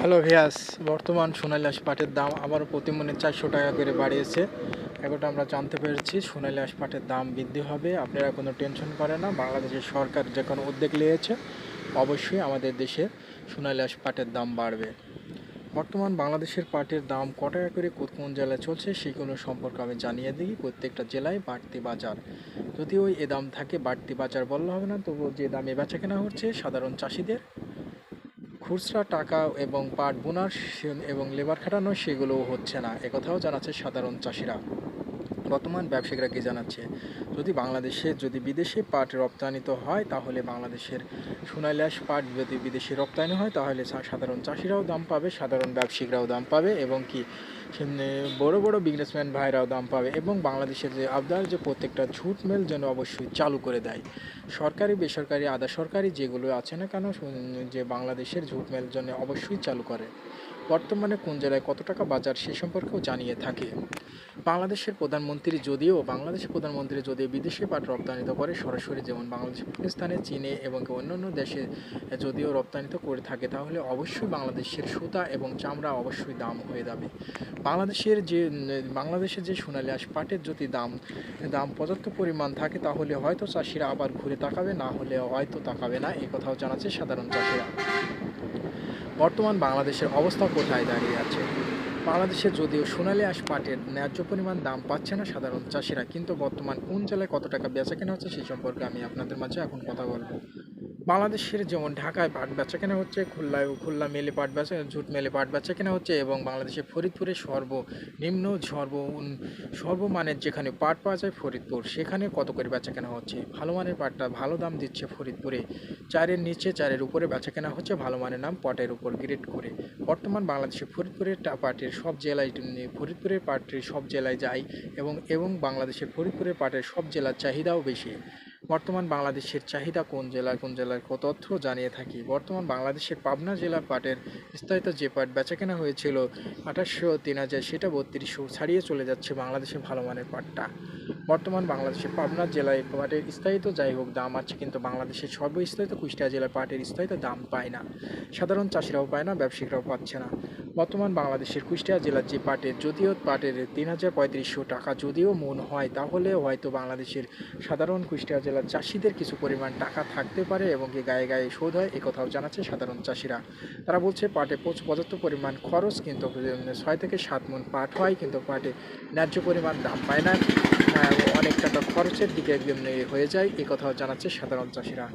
Hello ভিয়াস, বর্তমান সোনালী পাটের দাম আবারও প্রতি মনে চারশো টাকা করে বাড়িয়েছে। এগুলো আমরা জানতে পেরেছি, সোনালী পাটের দাম বৃদ্ধি হবে, আপনারা কোনো টেনশন করে না, বাংলাদেশের সরকার যে কোনো উদ্যোগ নিয়েছে, অবশ্যই আমাদের দেশে সোনালী পাটের দাম বাড়বে। বর্তমান বাংলাদেশের পাটের দাম ক টাকা করে কোন কোন জেলায় চলছে, সেগুলো সম্পর্কে আমি জানিয়ে দিই, প্রত্যেকটা জেলায় বাড়তি বাজার। যদিও এ দাম থাকে, বাড়তি বাজার বললে হবে না, তবুও যে দামে বেচা কেনা হচ্ছে, সাধারণ চাষিদের খুচরা টাকা এবং পাট বোনার এবং লেবার খাটানো সেগুলোও হচ্ছে না। একথাও জানাচ্ছে সাধারণ চাষিরা। বর্তমান ব্যবসায়ীরা কি জানাচ্ছে? যদি বাংলাদেশে, যদি বিদেশে পাট রপ্তানিত হয়, তাহলে বাংলাদেশের সোনাইলাস পাট যদি বিদেশে রপ্তানি হয়, তাহলে সাধারণ চাষিরাও দাম পাবে, সাধারণ ব্যবসায়িকরাও দাম পাবে এবং কি বড় বড় বিজনেসম্যান ভাইরাও দাম পাবে এবং বাংলাদেশের যে আবদার, যে প্রত্যেকটা ঝুট মেল যেন অবশ্যই চালু করে দেয়। সরকারি, বেসরকারি, আধা সরকারি যেগুলো আছে না কেন যে বাংলাদেশের ঝুট মেল জন্য অবশ্যই চালু করে। বর্তমানে কোন জেলায় কত টাকা বাজার সে সম্পর্কেও জানিয়ে থাকে। বাংলাদেশের প্রধানমন্ত্রী যদিও বাংলাদেশের প্রধানমন্ত্রী যদি বিদেশে পাট রপ্তানিত করে, সরাসরি যেমন বাংলাদেশ, পাকিস্তানে, চীনে এবং অন্যান্য দেশে যদিও রপ্তানিত করে থাকে, তাহলে অবশ্যই বাংলাদেশের সুতা এবং চামড়া অবশ্যই দাম হয়ে যাবে। বাংলাদেশের যে বাংলাদেশের যে সোনালী আঁশ পাটের যদি দাম দাম পর্যাপ্ত পরিমাণ থাকে, তাহলে হয়তো চাষিরা আবার ঘুরে তাকাবে, না হলে হয়তো তাকাবে না, এ কথাও জানাচ্ছে সাধারণ চাষিরা। বর্তমান বাংলাদেশের অবস্থা কোথায় দাঁড়িয়ে আছে। বাংলাদেশে যদিও সোনালি আঁশ পাটের ন্যায্য পরিমাণ দাম পাচ্ছে না সাধারণ চাষিরা, কিন্তু বর্তমান কোন জেলায় কত টাকা বেচা কেনা হচ্ছে সেই সম্পর্কে আমি আপনাদের মাঝে এখন কথা বলব। বাংলাদেশের যেমন ঢাকায় পাট বেচা কেনা হচ্ছে, খুলনায় খুলনা মেলে পাট বেচা, ঝুট মেলে পাট বেচা কেনা হচ্ছে এবং বাংলাদেশের ফরিদপুরে সর্বনিম্ন সর্ব সর্বমানের যেখানে পাট পাওয়া যায় ফরিদপুর, সেখানে কত করে বেচা কেনা হচ্ছে? ভালো মানের পাটটা ভালো দাম দিচ্ছে ফরিদপুরে। চারের নিচে চারের উপরে বেচা কেনা হচ্ছে, ভালো মানের নাম পটের উপর গ্রেড করে। বর্তমান বাংলাদেশে ফরিদপুরের পাটের সব জেলায় ফরিদপুরের পাটের সব জেলায় যায় এবং এবং বাংলাদেশের ফরিদপুরের পাটের সব জেলার চাহিদাও বেশি। বর্তমান বাংলাদেশের চাহিদা কোন জেলায়, কোন জেলার কত তথ্য জানিয়ে থাকি? বর্তমান বাংলাদেশের পাবনা জেলার পাটের বিস্তারিত যে পাট বেচাকেনা হয়েছিল আঠাশশো তিন হাজার, সেটা বত্রিশশো ছাড়িয়ে চলে যাচ্ছে বাংলাদেশের ভালো মানের পাটটা। বর্তমান বাংলাদেশের পাবনা জেলায় পাটের স্থায়িত যাই হোক, দাম আছে কিন্তু বাংলাদেশের সর্বস্থায়িত কুষ্টিয়া জেলার পাটের স্থায়িত দাম পায় না। সাধারণ চাষিরাও পায় না, ব্যবসায়িকরাও পাচ্ছে না। বর্তমান বাংলাদেশের কুষ্টিয়া জেলার যে পাটের যদিও পাটের তিন হাজার পঁয়ত্রিশশো টাকা যদিও মন হয়, তাহলে হয়তো বাংলাদেশের সাধারণ কুষ্টিয়া জেলার চাষিদের কিছু পরিমাণ টাকা থাকতে পারে এবং কি গায়ে গায়ে শোধ হয়, এ কথাও জানাচ্ছে সাধারণ চাষিরা। তারা বলছে, পাটে পর্যাপ্ত পরিমাণ খরচ কিন্তু ছয় থেকে সাত মন পাট হয়, কিন্তু পাটে ন্যায্য পরিমাণ দাম পায় না। অনেক টাকা খরচের দিকে হয়ে যায়, এ কথাও জানাচ্ছে সাধারণ চাষিরা।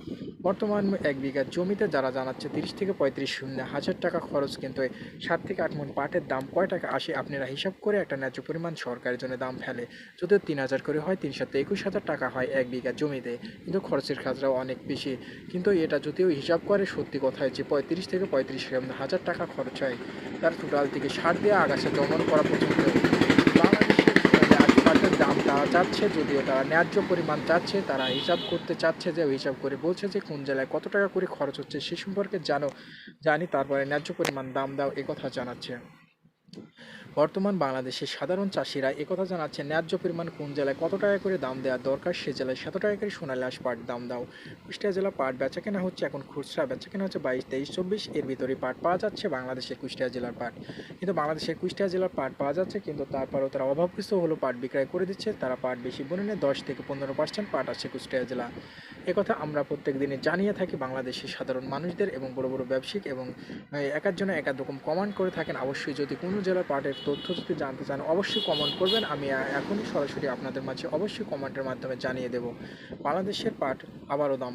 বর্তমান এক বিঘা জমিতে যারা জানাচ্ছে তিরিশ থেকে পঁয়ত্রিশ শূন্য হাজার টাকা খরচ, কিন্তু সাত থেকে আট মন পাটের দাম কয় টাকা আসে আপনারা হিসাব করে একটা ন্যায্য পরিমাণ সরকারের জন্য দাম ফেলে। যদিও তিন হাজার করে হয় তিন সাথে একুশ হাজার টাকা হয় এক বিঘা জমিতে, কিন্তু খরচের খাজরাও অনেক বেশি। কিন্তু এটা যদিও হিসাব করে, সত্যি কথা যে পঁয়ত্রিশ থেকে পঁয়ত্রিশ হাজার টাকা খরচ হয়। তার টোটাল থেকে সার দেওয়া আগাছা জমন করা পর্যন্ত তারা চাচ্ছে যদিও তারা ন্যায্য পরিমাণ চাচ্ছে, তারা হিসাব করতে চাচ্ছে যে হিসাব করে বলছে যে, কোন জেলায় কত টাকা করে খরচ হচ্ছে সে সম্পর্কে জানো, জানি, তারপরে ন্যায্য পরিমাণ দাম দাও কথা জানাচ্ছে। বর্তমান বাংলাদেশের সাধারণ চাষিরা একথা জানাচ্ছে ন্যায্য পরিমাণ কোন জেলায় কত টাকা করে দাম দেওয়া দরকার, সে জেলায় শত টাকা করে সোনালী আঁশ পাট দাম দাও। কুষ্টিয়া জেলা পাট বেচা কেনা হচ্ছে এখন খুচরা, বেচা কেনা হচ্ছে বাইশ, তেইশ, চব্বিশ, এর ভিতরে পাট পাওয়া যাচ্ছে বাংলাদেশের কুষ্টিয়া জেলার পাট। কিন্তু বাংলাদেশের কুষ্টিয়া জেলার পাট পাওয়া যাচ্ছে, কিন্তু তারপরেও তারা অভাবগ্রস্ত হলো পাট বিক্রয় করে দিচ্ছে, তারা পাট বেশি বনে নেয় দশ থেকে পনেরো পার্সেন্ট পাট আছে কুষ্টিয়া জেলা। একথা আমরা প্রত্যেক দিনে জানিয়ে থাকি। বাংলাদেশের সাধারণ মানুষদের এবং বড় বড় ব্যবসায়িক এবং একার জন্য এক এক রকম কমেন্ট করে থাকেন। অবশ্যই যদি কোনো জেলার পার্টের তথ্য যদি জানতে চান, অবশ্যই কমান্ড করবেন। আমি এখনই সরাসরি আপনাদের মাঝে অবশ্যই কমেন্টের মাধ্যমে জানিয়ে দেব। বাংলাদেশের পাট আবারও দাম